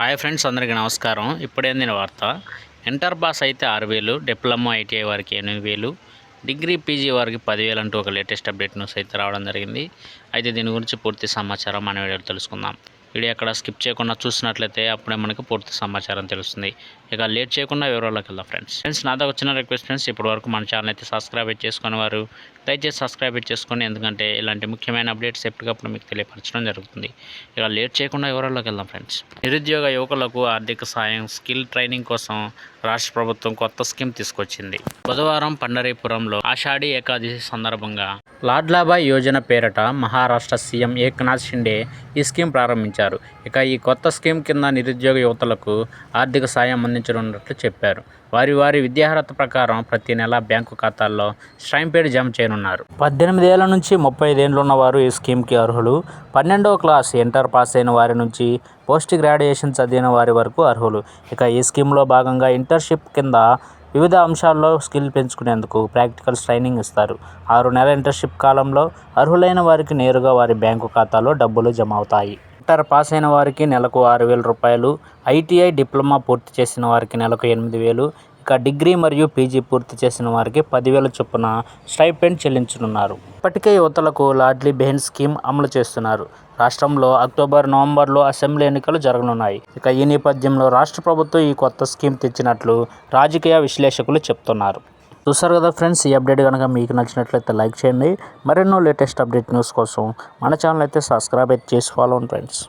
Hi friends అందరికీ నమస్కారం. ఇప్పుడేందిన వార్త ఇంటర్ పాస్ అయితే ఆరు వేలు డిప్లొమా ఐటీఐ వారికి ఎనిమిది వేలు డిగ్రీ పీజీ వారికి పదివేలు అంటూ ఒక లేటెస్ట్ అప్డేట్ న్యూస్ అయితే రావడం జరిగింది. అయితే దీని గురించి పూర్తి సమాచారం మన వీడియోలో తెలుసుకుందాం. వీడియో అక్కడ స్కిప్ చేయకుండా చూసినట్లయితే అప్పుడే మనకు పూర్తి సమాచారం తెలుస్తుంది. ఇక లేట్ చేయకుండా వివరాల్లోకి వెళ్దాం ఫ్రెండ్స్. ఫ్రెండ్స్ నాతో వచ్చిన రిక్వెస్ట్ ఫ్రెండ్స్. ఇప్పటి వరకు మన ఛానల్ అయితే సబ్స్క్రైబ్ చేసుకుని వారు దయచేసి సబ్స్క్రైబ్ చేసుకొని ఎందుకంటే ఇలాంటి ముఖ్యమైన అప్డేట్స్ ఎప్పటికప్పుడు మీకు తెలియపరచడం జరుగుతుంది. ఇక లేట్ చేయకుండా వివరాల్లోకి వెళ్దాం ఫ్రెండ్స్. నిరుద్యోగ యువకులకు ఆర్థిక సాయం స్కిల్ ట్రైనింగ్ కోసం రాష్ట్ర ప్రభుత్వం కొత్త స్కీమ్ తీసుకొచ్చింది. బుధవారం పండరీపురంలో ఆషాఢీ ఏకాదశి సందర్భంగా లాడ్లాబాయ్ యోజన పేరట మహారాష్ట్ర సీఎం ఏక్నాథ్ షిండే ఈ స్కీమ్ ప్రారంభించారు. ఇక ఈ కొత్త స్కీమ్ కింద నిరుద్యోగ యువతలకు ఆర్థిక సాయం అందించనున్నట్లు చెప్పారు. వారి వారి విద్యార్హత ప్రకారం ప్రతి నెల బ్యాంకు ఖాతాల్లో స్ట్రైంపేడ్ జమ చేయనున్నారు. పద్దెనిమిది ఏళ్ళ నుంచి ముప్పై ఏళ్ళు ఉన్నవారు ఈ స్కీమ్కి అర్హులు. పన్నెండవ క్లాస్ ఇంటర్ పాస్ అయిన వారి నుంచి పోస్ట్ గ్రాడ్యుయేషన్ చదివిన వారి వరకు అర్హులు. ఇక ఈ స్కీమ్లో భాగంగా ఇంటర్న్షిప్ కింద వివిధ అంశాల్లో స్కిల్ పెంచుకునేందుకు ప్రాక్టికల్స్ ట్రైనింగ్ ఇస్తారు. ఆరు నెలల ఇంటర్న్షిప్ కాలంలో అర్హులైన వారికి నేరుగా వారి బ్యాంకు ఖాతాలో డబ్బులు జమ అవుతాయి. ఇంటర్ పాస్ అయిన వారికి నెలకు ఆరు వేల రూపాయలు ఐటీఐ డిప్లొమా పూర్తి చేసిన వారికి నెలకు ఎనిమిది వేలు ఇక డిగ్రీ మరియు పీజీ పూర్తి చేసిన వారికి పదివేల చొప్పున స్టైపెండ్ చెల్లించనున్నారు. ఇప్పటికే యువతలకు లాడ్లీ బెహెన్ స్కీమ్ అమలు చేస్తున్నారు. రాష్ట్రంలో అక్టోబర్ నవంబర్లో అసెంబ్లీ ఎన్నికలు జరగనున్నాయి. ఇక ఈ నేపథ్యంలో రాష్ట్ర ప్రభుత్వం ఈ కొత్త స్కీమ్ తెచ్చినట్లు రాజకీయ విశ్లేషకులు చెప్తున్నారు. చూసారు కదా ఫ్రెండ్స్ ఈ అప్డేట్ కనుక మీకు నచ్చినట్లయితే లైక్ చేయండి. మరెన్నో లేటెస్ట్ అప్డేట్ న్యూస్ కోసం మన ఛానల్ అయితే సబ్స్క్రైబ్ అయితే చేసుకోవాలి ఫ్రెండ్స్.